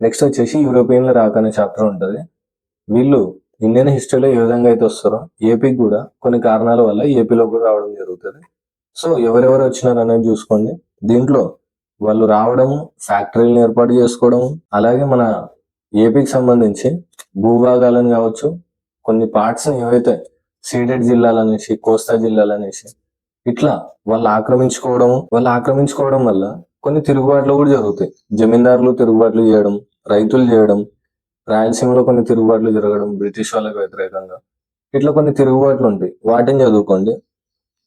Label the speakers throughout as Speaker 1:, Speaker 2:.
Speaker 1: Next వచ్చేసి యూరోపియన్ల రాక అనే చాప్టర్ ఉంటుంది. వీళ్ళు ఇండియన్ హిస్టరీలో ఏ విధంగా అయితే వస్తారో ఏపీకి కూడా కొన్ని కారణాల వల్ల ఏపీలో కూడా రావడం జరుగుతుంది. సో ఎవరెవరు వచ్చినారు అనేది చూసుకోండి. దీంట్లో వాళ్ళు రావడము ఫ్యాక్టరీలను ఏర్పాటు చేసుకోవడం అలాగే మన ఏపీకి సంబంధించి భూభాగాలను కావచ్చు కొన్ని పార్ట్స్ ఏవైతే సీడెడ్ జిల్లాలు అనేసి కోస్తా జిల్లాలు అనేసి ఇట్లా వాళ్ళు ఆక్రమించుకోవడం వాళ్ళు ఆక్రమించుకోవడం వల్ల కొన్ని తిరుగుబాట్లు కూడా జరుగుతాయి. జమీందారులు తిరుగుబాట్లు చేయడం రైతులు చేయడం రాయలసీమలో కొన్ని తిరుగుబాట్లు జరగడం బ్రిటిష్ వాళ్ళకి వ్యతిరేకంగా ఇట్లా కొన్ని తిరుగుబాట్లు ఉంటాయి. వాటిని చదువుకోండి.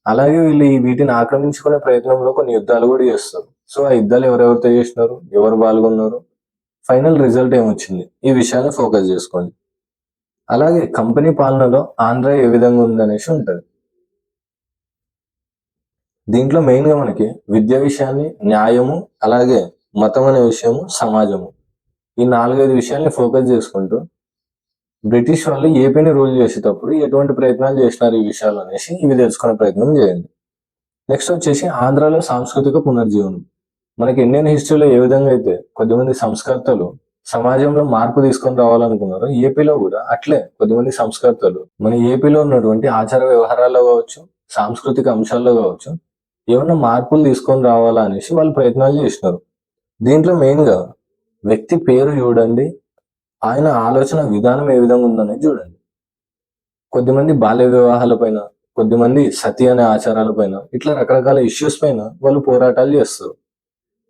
Speaker 1: అలాగే వీళ్ళు వీటిని ఆక్రమించుకునే ప్రయత్నంలో కొన్ని యుద్ధాలు కూడా చేస్తారు. సో ఆ యుద్ధాలు ఎవరెవరితో చేసినారు? ఎవరు పాల్గొన్నారు? ఫైనల్ రిజల్ట్ ఏమొచ్చింది? ఈ విషయాన్ని ఫోకస్ చేసుకోండి. అలాగే కంపెనీ పాలనలో ఆంధ్ర ఏ విధంగా ఉందనేసి ఉంటుంది. దీంట్లో మెయిన్గా మనకి విద్య విషయాన్ని న్యాయము అలాగే మతం అనే విషయము సమాజము. ఈ నాలుగైదు విషయాల్ని ఫోకస్ చేసుకుంటూ బ్రిటిష్ వాళ్ళు ఏపీని రూల్ చేసేటప్పుడు ఎటువంటి ప్రయత్నాలు చేసినారు ఈ విషయాలు అనేసి ఇవి తెలుసుకునే ప్రయత్నం చేయండి. నెక్స్ట్ వచ్చేసి ఆంధ్రాలో సాంస్కృతిక పునర్జీవనం. మనకి ఇండియన్ హిస్టరీలో ఏ విధంగా అయితే కొద్దిమంది సంస్కర్తలు సమాజంలో మార్పు తీసుకొని రావాలనుకున్నారో ఏపీలో కూడా అట్లే కొద్దిమంది సంస్కర్తలు మన ఏపీలో ఉన్నటువంటి ఆచార వ్యవహారాల్లో కావచ్చు సాంస్కృతిక అంశాల్లో కావచ్చు ఏమన్నా మార్పులు తీసుకొని రావాలా అనేసి వాళ్ళు ప్రయత్నాలు చేసినారు. దీంట్లో మెయిన్గా వ్యక్తి పేరు చూడండి. ఆయన ఆలోచన విధానం ఏ విధంగా ఉందనేది చూడండి. కొద్దిమంది బాల్య వివాహాల పైన కొద్దిమంది సతి అనే ఆచారాల పైన ఇట్లా రకరకాల ఇష్యూస్ పైన వాళ్ళు పోరాటాలు చేస్తారు.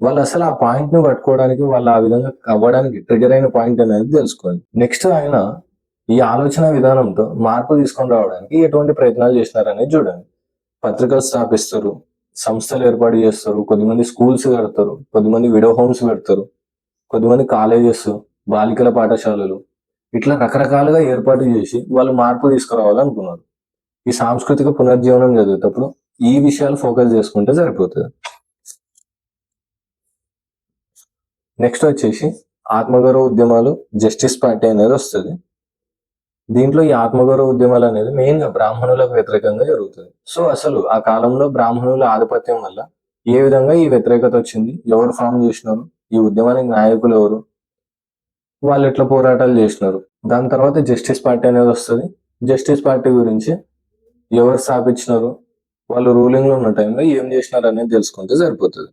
Speaker 1: వాళ్ళు అసలు ఆ పాయింట్ని పట్టుకోవడానికి వాళ్ళు ఆ విధంగా అవ్వడానికి ట్రిగర్ అయిన పాయింట్ అనేది తెలుసుకోండి. నెక్స్ట్ ఆయన ఈ ఆలోచన విధానంతో మార్పు తీసుకొని రావడానికి ఎటువంటి ప్రయత్నాలు చేసినారనేది చూడండి. పత్రికలు స్థాపిస్తారు సంస్థలు ఏర్పాటు చేస్తారు కొద్దిమంది స్కూల్స్ కడతారు కొద్దిమంది విడో హోమ్స్ పెడతారు. కొద్దిమంది కాలేజెస్ బాలికల పాఠశాలలు ఇట్లా రకరకాలుగా ఏర్పాటు చేసి వాళ్ళు మార్పు తీసుకురావాలనుకున్నారు. ఈ సాంస్కృతిక పునర్జీవనం చదివేటప్పుడు ఈ విషయాలు ఫోకస్ చేసుకుంటే సరిపోతుంది. నెక్స్ట్ వచ్చేసి ఆత్మగౌరవ ఉద్యమాలు జస్టిస్ పార్టీ అనేది వస్తుంది. దీంట్లో ఈ ఆత్మగౌరవ ఉద్యమాలు అనేది మెయిన్గా బ్రాహ్మణులకు వ్యతిరేకంగా జరుగుతుంది. సో అసలు ఆ కాలంలో బ్రాహ్మణుల ఆధిపత్యం వల్ల ఏ విధంగా ఈ వ్యతిరేకత వచ్చింది? ఎవరు ఫామ్ చేసినారు? ఈ ఉద్యమానికి నాయకులు ఎవరు? వాళ్ళు ఎట్లా పోరాటాలు చేసినారు? దాని తర్వాత జస్టిస్ పార్టీ అనేది వస్తుంది. జస్టిస్ పార్టీ గురించి ఎవరు స్థాపించినారు? వాళ్ళు రూలింగ్లో ఉన్న టైంలో ఏం చేసినారు అనేది తెలుసుకుంటే సరిపోతుంది.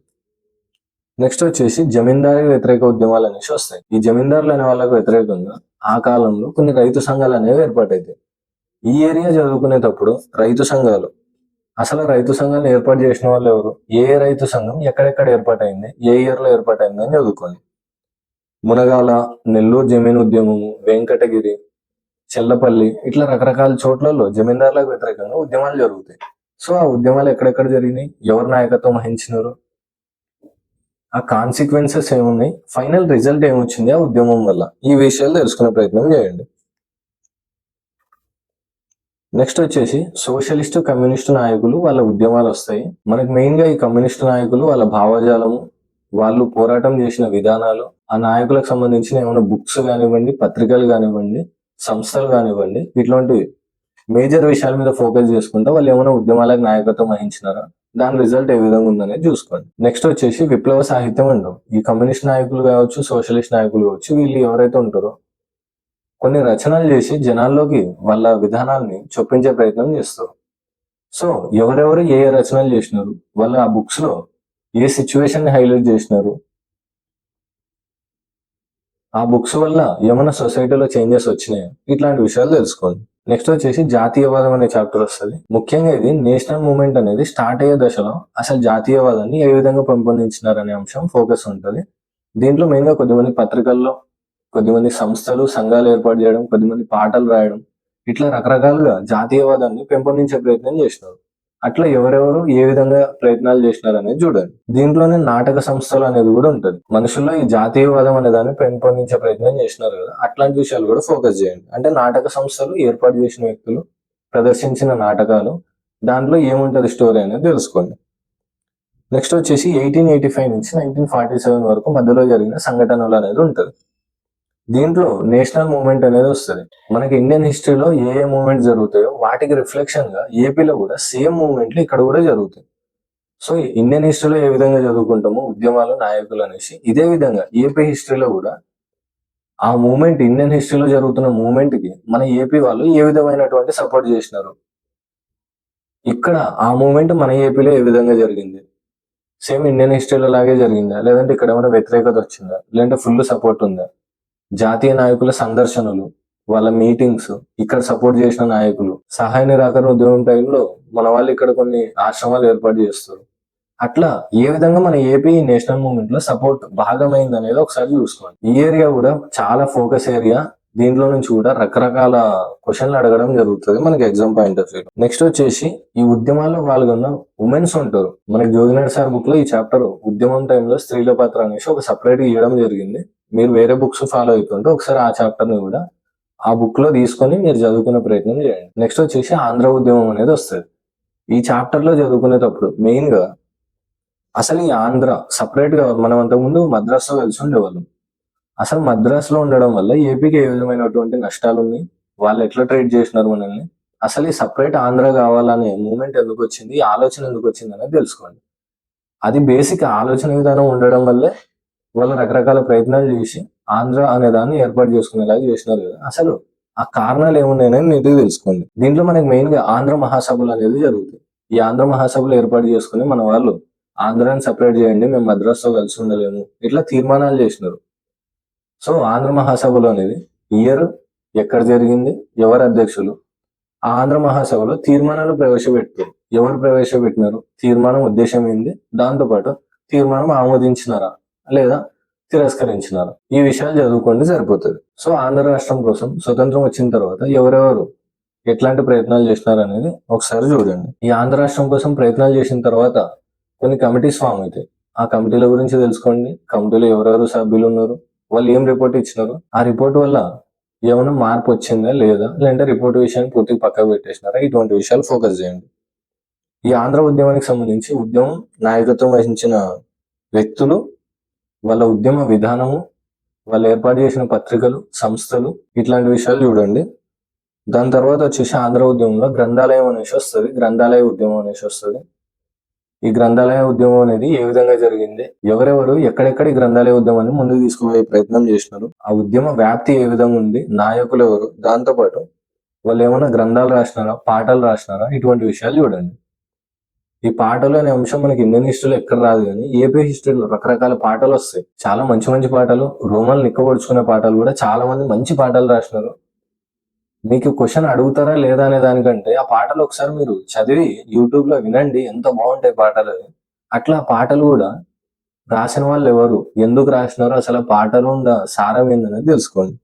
Speaker 1: నెక్స్ట్ వచ్చేసి జమీందారీ వ్యతిరేక ఉద్యమాలు అనేసి వస్తాయి. ఈ జమీందారులు అనే వాళ్ళకు వ్యతిరేకంగా ఆ కాలంలో కొన్ని రైతు సంఘాలు అనేవి ఏర్పాటైతాయి. ఈ ఏరియా చదువుకునేటప్పుడు రైతు సంఘాలు అసలు రైతు సంఘాన్ని ఏర్పాటు చేసిన వాళ్ళు ఎవరు? ఏ ఏ రైతు సంఘం ఎక్కడెక్కడ ఏర్పాటైంది? ఏ ఇయర్లో ఏర్పాటైంది అని చదువుకోండి. మునగాల నెల్లూరు జమీన్ ఉద్యమము వెంకటగిరి చెల్లపల్లి ఇట్లా రకరకాల చోట్లలో జమీందారులకు వ్యతిరేకంగా ఉద్యమాలు జరుగుతాయి. సో ఆ ఉద్యమాలు ఎక్కడెక్కడ జరిగినాయి? ఎవరు నాయకత్వం వహించినారు? ఆ కాన్సిక్వెన్సెస్ ఏమున్నాయి? ఫైనల్ రిజల్ట్ ఏమొచ్చింది ఆ ఉద్యమం వల్ల? ఈ విషయాలు తెలుసుకునే ప్రయత్నం చేయండి. నెక్స్ట్ వచ్చేసి సోషలిస్ట్ కమ్యూనిస్ట్ నాయకులు వాళ్ళ ఉద్యమాలు వస్తాయి. మనకి మెయిన్గా ఈ కమ్యూనిస్ట్ నాయకులు వాళ్ళ భావజాలము వాళ్ళు పోరాటం చేసిన విధానాలు ఆ నాయకులకు సంబంధించిన ఏమైనా బుక్స్ కానివ్వండి పత్రికలు కానివ్వండి సంస్థలు కానివ్వండి ఇట్లాంటివి మేజర్ విషయాల మీద ఫోకస్ చేసుకుంటే వాళ్ళు ఏమైనా ఉద్యమాలకు నాయకత్వం వహించినారా? దాని రిజల్ట్ ఏ విధంగా ఉందనేది చూసుకోండి. నెక్స్ట్ వచ్చేసి విప్లవ సాహిత్యం అంటాం. ఈ కమ్యూనిస్ట్ నాయకులు కావచ్చు సోషలిస్ట్ నాయకులు కావచ్చు వీళ్ళు ఎవరైతే ఉంటారో కొన్ని రచనలు చేసి జనాల్లోకి వాళ్ళ విధానాన్ని చొప్పించే ప్రయత్నం చేస్తారు. సో ఎవరెవరు ఏ ఏ రచనలు చేసినారు వాళ్ళ ఆ బుక్స్లో ఏ సిచ్యువేషన్ని హైలైట్ చేసినారు ఆ బుక్స్ వల్ల ఏమైనా సొసైటీలో చేంజెస్ వచ్చినాయా? ఇట్లాంటి విషయాలు తెలుసుకోండి నెక్స్ట్ వచ్చేసి జాతీయవాదం అనే చాప్టర్ వస్తుంది. ముఖ్యంగా ఇది నేషనల్ మూమెంట్ అనేది స్టార్ట్ అయ్యే దశలో అసలు జాతీయవాదాన్ని ఏ విధంగా పెంపొందించినారు అనే అంశం ఫోకస్ ఉంటుంది. దీంట్లో మెయిన్గా కొద్దిమంది పత్రికల్లో కొద్దిమంది సంస్థలు సంఘాలు ఏర్పాటు చేయడం కొద్దిమంది పాటలు రాయడం ఇట్లా రకరకాలుగా జాతీయవాదాన్ని పెంపొందించే ప్రయత్నం చేసినారు. అట్లా ఎవరెవరు ఏ విధంగా ప్రయత్నాలు చేసినారు అనేది చూడండి దీంట్లోనే నాటక సంస్థలు అనేది కూడా ఉంటుంది. మనుషుల్లో ఈ జాతీయవాదం అనే దాన్ని పెంపొందించే ప్రయత్నం చేసినారు కదా అట్లాంటి విషయాలు కూడా ఫోకస్ చేయండి. అంటే నాటక సంస్థలు ఏర్పాటు చేసిన వ్యక్తులు ప్రదర్శించిన నాటకాలు దాంట్లో ఏముంటది స్టోరీ అనేది తెలుసుకోండి. నెక్స్ట్ వచ్చేసి ఎయిటీన్ ఎయిటీ ఫైవ్ నుంచి నైన్టీన్ ఫార్టీ సెవెన్ వరకు మధ్యలో జరిగిన సంఘటనలు అనేది ఉంటుంది. దీంట్లో నేషనల్ మూవ్మెంట్ అనేది వస్తుంది. మనకి ఇండియన్ హిస్టరీలో ఏ ఏ మూవ్మెంట్ జరుగుతాయో వాటికి రిఫ్లెక్షన్గా ఏపీలో కూడా సేమ్ మూవ్మెంట్లు ఇక్కడ కూడా జరుగుతాయి. సో ఇండియన్ హిస్టరీలో ఏ విధంగా చదువుకుంటామో ఉద్యమాలు నాయకులు అనేసి ఇదే విధంగా ఏపీ హిస్టరీలో కూడా ఆ మూమెంట్ ఇండియన్ హిస్టరీలో జరుగుతున్న మూమెంట్కి మన ఏపీ వాళ్ళు ఏ విధమైనటువంటి సపోర్ట్ చేసినారు? ఇక్కడ ఆ మూమెంట్ మన ఏపీలో ఏ విధంగా జరిగింది? సేమ్ ఇండియన్ హిస్టరీలో లాగే జరిగిందా? లేదంటే ఇక్కడ ఏమైనా వ్యతిరేకత వచ్చిందా? లేదంటే ఫుల్ సపోర్ట్ ఉందా? జాతీయ నాయకుల సందర్శనలు వాళ్ళ మీటింగ్స్ ఇక్కడ సపోర్ట్ చేసిన నాయకులు సహాయ నిరాకరణ ఉద్యమం టైంలో మన వాళ్ళు ఇక్కడ కొన్ని ఆశ్రమాలు ఏర్పాటు చేస్తారు. అట్లా ఏ విధంగా మన ఏపీ నేషనల్ మూవ్మెంట్లో సపోర్ట్ భాగమైంది అనేది ఒకసారి చూసుకోండి ఈ ఏరియా కూడా చాలా ఫోకస్ ఏరియా దీంట్లో నుంచి కూడా రకరకాల క్వశ్చన్లు అడగడం జరుగుతుంది మనకి exam point of view next వచ్చేసి ఈ ఉద్యమాల్లో పాల్గొన్న ఉమెన్స్ ఉంటారు. మనకి జోగినాడు సార్ బుక్లో ఈ చాప్టర్ ఉద్యమం టైంలో స్త్రీల పాత్ర అనేసి ఒక సపరేట్ ఇవ్వడం జరిగింది. మీరు వేరే బుక్స్ ఫాలో అవుతుంటే ఒకసారి ఆ చాప్టర్ని కూడా ఆ బుక్లో తీసుకొని మీరు చదువుకునే ప్రయత్నం చేయండి. నెక్స్ట్ వచ్చేసి ఆంధ్ర ఉద్యమం అనేది వస్తుంది. ఈ చాప్టర్లో చదువుకునేటప్పుడు మెయిన్గా అసలు ఈ ఆంధ్ర సపరేట్గా మనం అంతకుముందు మద్రాసులో కలిసి ఉండేవాళ్ళం. అసలు మద్రాసులో ఉండడం వల్ల ఏపీకి ఏ విధమైనటువంటి నష్టాలు ఉన్నాయి? వాళ్ళు ఎట్లా ట్రీట్ చేసినారు మనల్ని? అసలు ఈ సపరేట్ ఆంధ్ర కావాలనే మూమెంట్ ఎందుకు వచ్చింది? ఈ ఆలోచన ఎందుకు వచ్చింది అనేది తెలుసుకోండి. అది బేసిక్ ఆలోచన విధానం ఉండడం వల్లే వాళ్ళు రకరకాల ప్రయత్నాలు చేసి ఆంధ్ర అనే దాన్ని ఏర్పాటు చేసుకునేలాగా చేసినారు కదా. అసలు ఆ కారణాలు ఏమున్నాయని నీటికి తెలుసుకోండి. దీంట్లో మనకి మెయిన్గా ఆంధ్ర మహాసభలు అనేది జరుగుతాయి. ఈ ఆంధ్ర మహాసభలు ఏర్పాటు చేసుకుని మన వాళ్ళు ఆంధ్రాని సపరేట్ చేయండి మేము మద్రాసులో కలిసి ఉండలేము ఇట్లా తీర్మానాలు చేసినారు. సో ఆంధ్ర మహాసభలు అనేది ఇయర్ ఎక్కడ జరిగింది ఎవరు అధ్యక్షులు ఆంధ్ర మహాసభలో తీర్మానాలు ప్రవేశపెట్టారు. ఎవరు ప్రవేశపెట్టినారు తీర్మానం ఉద్దేశం ఏంది దాంతోపాటు తీర్మానం ఆమోదించినారా? లేదా తిరస్కరించినారా. ఈ విషయాలు చదువుకోండి సరిపోతుంది. సో ఆంధ్ర రాష్ట్రం కోసం స్వతంత్రం వచ్చిన తర్వాత ఎవరెవరు ఎట్లాంటి ప్రయత్నాలు చేసినారు అనేది ఒకసారి చూడండి. ఈ ఆంధ్ర రాష్ట్రం కోసం ప్రయత్నాలు చేసిన తర్వాత కొన్ని కమిటీస్ ఫామ్ అవుతాయి. ఆ కమిటీల గురించి తెలుసుకోండి. కమిటీలో ఎవరెవరు సభ్యులు ఉన్నారు వాళ్ళు ఏం రిపోర్ట్ ఇచ్చినారు ఆ రిపోర్ట్ వల్ల ఏమైనా మార్పు వచ్చిందా లేదా లేదంటే రిపోర్ట్ విషయాన్ని పూర్తిగా పక్కకు పెట్టేసినారా? ఇటువంటి విషయాలు ఫోకస్ చేయండి. ఈ ఆంధ్ర ఉద్యమానికి సంబంధించి ఉద్యమం నాయకత్వం వహించిన వ్యక్తులు వాళ్ళ ఉద్యమ విధానము వాళ్ళు ఏర్పాటు చేసిన పత్రికలు సంస్థలు ఇట్లాంటి విషయాలు చూడండి. దాని తర్వాత వచ్చేసి ఆంధ్ర ఉద్యమంలో గ్రంథాలయం అనేసి వస్తుంది. గ్రంథాలయ ఉద్యమం అనేసి వస్తుంది. ఈ గ్రంథాలయ ఉద్యమం అనేది ఏ విధంగా జరిగింది? ఎవరెవరు ఎక్కడెక్కడ ఈ గ్రంథాలయ ఉద్యమాన్ని ముందుకు తీసుకుపోయే ప్రయత్నం చేసినారు? ఆ ఉద్యమ వ్యాప్తి ఏ విధంగా ఉంది? నాయకులు ఎవరు? దాంతో పాటు వాళ్ళు ఏమైనా గ్రంథాలు రాసినారా? పాటలు రాసినారా? ఇటువంటి విషయాలు చూడండి. ఈ పాటలు అనే అంశం మనకి ఇండియన్ హిస్టరీలో ఎక్కడ రాదు కానీ ఏపీ హిస్టరీలో రకరకాల పాటలు వస్తాయి. చాలా మంచి మంచి పాటలు రోమన్ నిక్కబడుచుకునే పాటలు కూడా చాలా మంది మంచి పాటలు రాసినారు. మీకు క్వశ్చన్ అడుగుతారా లేదా అనే దానికంటే ఆ పాటలు ఒకసారి మీరు చదివి యూట్యూబ్లో వినండి ఎంత బాగుంటాయి పాటలు అట్లా ఆ పాటలు కూడా రాసిన వాళ్ళు ఎవరు ఎందుకు రాసినారో అసలు పాటలు ఉన్న సారం ఏందనేది తెలుసుకోండి.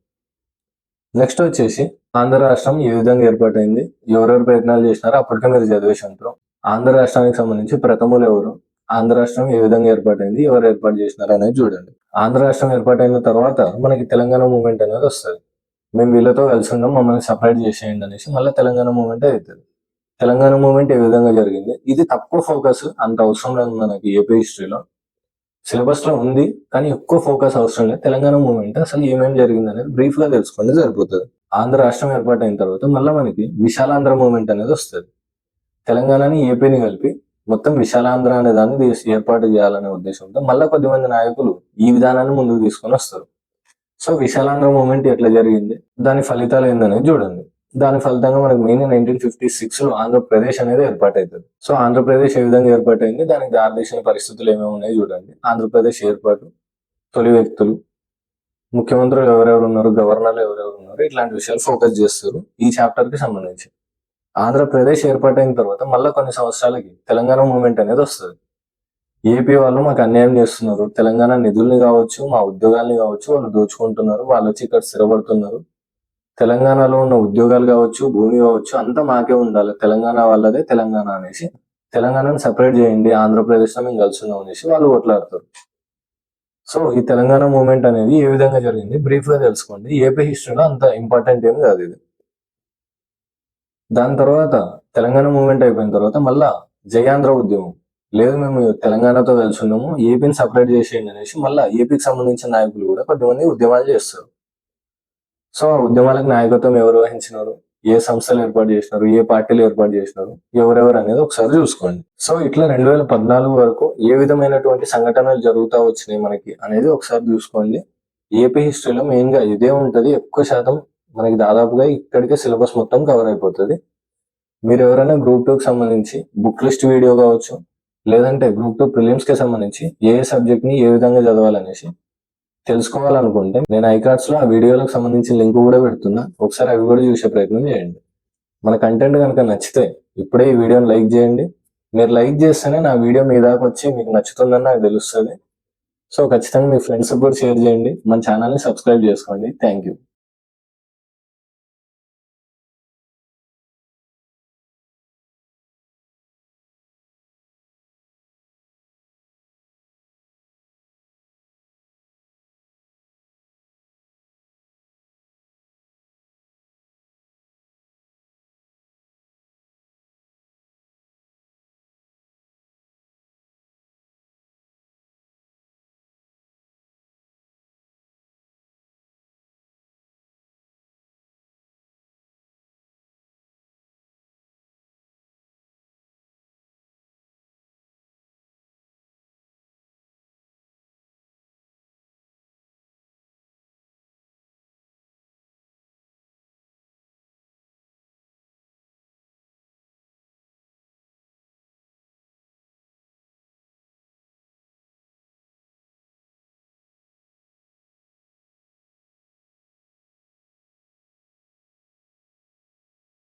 Speaker 1: నెక్స్ట్ వచ్చేసి ఆంధ్ర రాష్ట్రం ఏ విధంగా ఏర్పాటైంది ఎవరెవరు ప్రయత్నాలు చేసినారో అప్పటికే మీరు చదివేసి ఉంటారు ఆంధ్ర రాష్ట్రానికి సంబంధించి ప్రథములు ఎవరు? ఆంధ్ర రాష్ట్రం ఏ విధంగా ఏర్పాటైంది? ఎవరు ఏర్పాటు చేసినారు అనేది చూడండి. ఆంధ్ర రాష్ట్రం ఏర్పాటైన తర్వాత మనకి తెలంగాణ మూమెంట్ అనేది వస్తుంది. మేము వీళ్ళతో కలిసి ఉన్నాం మమ్మల్ని సపరేట్ చేసేయండి అనేసి మళ్ళీ తెలంగాణ మూమెంట్ అవుతుంది తెలంగాణ మూమెంట్ ఏ విధంగా జరిగింది? ఇది తక్కువ ఫోకస్ అంత అవసరం లేదు మనకి ఏపీ హిస్టరీలో. సిలబస్లో ఉంది కానీ ఎక్కువ ఫోకస్ అవసరం లేదు. తెలంగాణ మూమెంట్ అసలు ఏమేమి జరిగింది అనేది బ్రీఫ్గా తెలుసుకుంటే సరిపోతుంది. ఆంధ్ర రాష్ట్రం ఏర్పాటైన తర్వాత మళ్ళీ మనకి విశాలాంధ్ర మూమెంట్ అనేది వస్తుంది. తెలంగాణని ఏపీని కలిపి మొత్తం విశాలాంధ్ర అనే దాన్ని ఏర్పాటు చేయాలనే ఉద్దేశంతో మళ్ళీ కొద్దిమంది నాయకులు ఈ విధానాన్ని ముందుకు తీసుకొని వస్తారు. సో విశాలాంధ్ర మూమెంట్ ఎట్లా జరిగింది? దాని ఫలితాలు ఏందనేది చూడండి. దాని ఫలితంగా మనకు మెయిన్ నైన్టీన్ ఫిఫ్టీ సిక్స్లో ఆంధ్రప్రదేశ్ అనేది ఏర్పాటవుతుంది సో ఆంధ్రప్రదేశ్ ఏ విధంగా ఏర్పాటైంది? దానికి దారితీసిన పరిస్థితులు ఏమేమి ఉన్నాయి చూడండి. ఆంధ్రప్రదేశ్ ఏర్పాటు తొలి వ్యక్తులు ముఖ్యమంత్రులు ఎవరెవరు ఉన్నారు గవర్నర్లు ఎవరెవరు ఉన్నారు ఇట్లాంటి విషయాలు ఫోకస్ చేస్తారు ఈ చాప్టర్కి సంబంధించి. ఆంధ్రప్రదేశ్ ఏర్పాటైన తర్వాత మళ్ళీ కొన్ని సంవత్సరాలకి తెలంగాణ మూవ్మెంట్ అనేది వస్తుంది. ఏపీ వాళ్ళు మాకు అన్యాయం చేస్తున్నారు. తెలంగాణ నిధుల్ని కావచ్చు మా ఉద్యోగాల్ని కావచ్చు వాళ్ళు దోచుకుంటున్నారు వాళ్ళు వచ్చి ఇక్కడ స్థిరపడుతున్నారు. తెలంగాణలో ఉన్న ఉద్యోగాలు కావచ్చు భూమి కావచ్చు అంతా మాకే ఉండాలి. తెలంగాణ వాళ్ళదే తెలంగాణ అనేసి తెలంగాణను సపరేట్ చేయండి ఆంధ్రప్రదేశ్లో మేము కలిసి ఉన్నాం అనేసి వాళ్ళు ఓట్లాడతారు సో ఈ తెలంగాణ మూమెంట్ అనేది ఏ విధంగా జరిగింది? బ్రీఫ్గా తెలుసుకోండి. ఏపీ హిస్టరీలో అంత ఇంపార్టెంట్ ఏం కాదు ఇది. దాని తర్వాత తెలంగాణ మూవ్మెంట్ అయిపోయిన తర్వాత మళ్ళా జయాంధ్ర ఉద్యమం. లేదు మేము తెలంగాణతో కలిసి ఉన్నాము ఏపీని సపరేట్ చేసేయండి అనేసి మళ్ళీ ఏపీకి సంబంధించిన నాయకులు కూడా కొద్దిమంది ఉద్యమాలు చేస్తారు. సో ఆ ఉద్యమాలకు నాయకత్వం ఎవరు వహించినారు? ఏ సంస్థలు ఏర్పాటు చేసినారు? ఏ పార్టీలు ఏర్పాటు చేసినారు? ఎవరెవరు అనేది ఒకసారి చూసుకోండి. సో ఇట్లా రెండు వేల పద్నాలుగు వరకు ఏ విధమైనటువంటి సంఘటనలు జరుగుతూ వచ్చినాయి మనకి అనేది ఒకసారి చూసుకోండి. ఏపీ హిస్టరీలో మెయిన్గా ఇదే ఉంటది. ఎక్కువ శాతం మనకి దాదాపుగా ఇక్కడికే సిలబస్ మొత్తం కవర్ అయిపోతుంది. మీరు ఎవరైనా గ్రూప్ టూ కి సంబంధించి బుక్ లిస్ట్ వీడియో కావచ్చు లేదంటే గ్రూప్ టూ ప్రిలిమ్స్కి సంబంధించి ఏ సబ్జెక్ట్ని ఏ విధంగా చదవాలనేసి తెలుసుకోవాలనుకుంటే నేను ఐకార్డ్స్లో ఆ వీడియోలకు సంబంధించిన లింక్ కూడా పెడుతున్నా. ఒకసారి అవి కూడా చూసే ప్రయత్నం చేయండి. మన కంటెంట్ కనుక నచ్చితే ఇప్పుడే ఈ వీడియోని లైక్ చేయండి. మీరు లైక్ చేస్తేనే నా వీడియో మీ దాకా వచ్చి మీకు నచ్చుతుందని నాకు తెలుస్తుంది. సో ఖచ్చితంగా మీ ఫ్రెండ్స్ కూడా షేర్ చేయండి. మన ఛానల్ని సబ్స్క్రైబ్ చేసుకోండి. Thank you.